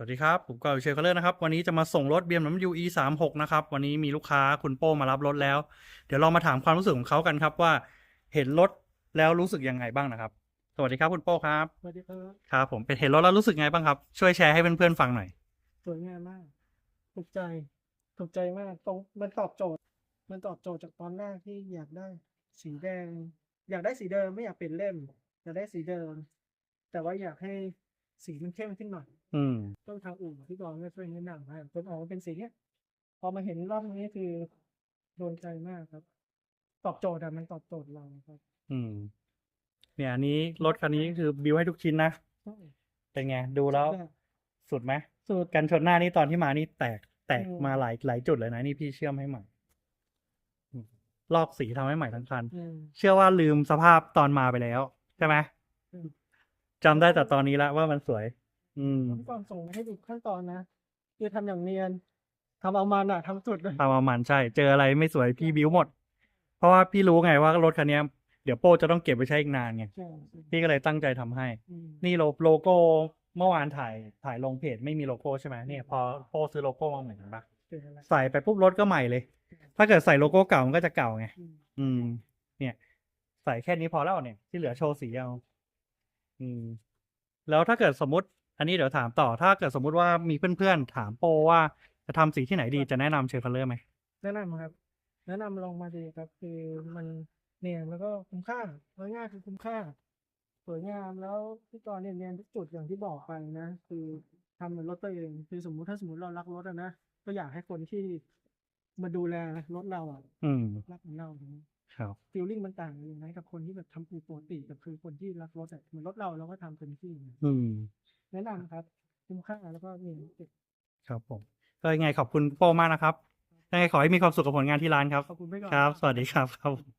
สวัสดีครับ ผมก็เชฟเคอร์เลอร์นะครับ วันนี้จะมาส่งรถ BMW E 3 6 นะครับ วันนี้มีลูกค้าคุณโป้มารับรถแล้ว เดี๋ยวเรามาถามความรู้สึกของเขากันครับว่า เห็นรถแล้วรู้สึกยังไงบ้างนะครับ สวัสดีครับคุณโป้ครับ สวัสดีครับครับผมเป็นเห็นรถแล้วรู้สึกไงบ้างครับ ช่วยแชร์ให้เพื่อนๆฟังหน่อยสวยงามมาก ถูกใจ ถูกใจมากตรงมันตอบโจทย์ มันตอบโจทย์จากตอนแรกที่อยากได้ สีแดง อยากได้สีเดิมไม่อยากเปลี่ยนเล่ม อยากได้สีเดิม แต่ว่าอยากให้ สีมันเข้มขึ้นหน่อยอืมต้นทางอู่ที่กองก็ช่วยแนะนำให้จนออกมาเป็นสีเนี้ยพอมาเห็นรอบนี้คือโดนใจมากครับ ตอบโจทย์อะมันตอบโจทย์เราครับ อืม เนี่ยอันนี้รถคันนี้คือบิวให้ทุกชิ้นนะใช่เป็นไงดูแล้วแบบสุดไหมสูตรกันชนหน้านี่ตอนที่มานี่แตกแตกอืมมาหลายหลายจุดเลยนะนี่พี่เชื่อมให้ใหม่อืมลอกสีทำให้ใหม่ทั้งคันอืมเชื่อว่าลืมสภาพตอนมาไปแล้ว ใช่ไหมอืม จำได้แต่ตอนนี้แล้วว่ามันสวย อืมก่อนส่งให้ดูขั้นตอนนะ คือทำอย่างเนียนทำเอามันอะทำสุดเลยทำประมาณใช่ เจออะไรไม่สวยพี่บิ้วหมด เพราะว่าพี่รู้ไงว่ารถคันเนี้ยเดี๋ยวโป้จะต้องเก็บไว้ใช้อีกนานไง ใช่ใช่พี่ก็เลยตั้งใจทำให้ อืมนี่โลโลโก้เมื่อวานถ่ายถ่ายลงเพจไม่มีโลโก้ใช่ไหมเนี่ยพอโป้ซื้อโลโก้มาเหมือนกันปะเจออะไรใส่ไปปุ๊บรถก็ใหม่เลย ถ้าเกิดใส่โลโก้เก่ามันก็จะเก่าไง อืมอืม เนี่ย ใส่แค่นี้พอแล้วเนี่ย ที่เหลือโชว์สีเอา อืม แล้วถ้าเกิดสมมติ อันนี้เดี๋ยวถามต่อ ถ้าเกิดสมมุติว่ามีเพื่อนๆถามโปว่าจะทำสีที่ไหนดีจะแนะนำเชฟคัลเลอร์ไหมแนะนำครับ แนะนำลองมาดีครับ คือมันเนียนแล้วก็คุ้มค่าง่ายๆคือคุ้มค่า สวยงามแล้วที่ตอนเนียนๆทุกจุดอย่างที่บอกไปนะ คือทำเหมือนรถตัวเอง คือสมมุติถ้าสมมติเรารักรถอะนะก็อยากให้คนที่ มาดูแลรถเราอะอืมรักเหมือนเราอย่างนี้ครับ ฟีลลิ่งมันต่างกันเลยนะกับคนที่แบบทำปูปกติกับคือคนที่รักรถอะเหมือนรถเราเราก็ทำเต็มที่อืม แนะนำครับคุ้มค่าแล้วก็มีเก็บครับผมก็ยังไงขอบคุณโปมากนะครับยังไงขอให้มีความสุขกับผลงานที่ร้านครับ ขอบคุณไปก่อน ครับ สวัสดีครับครับ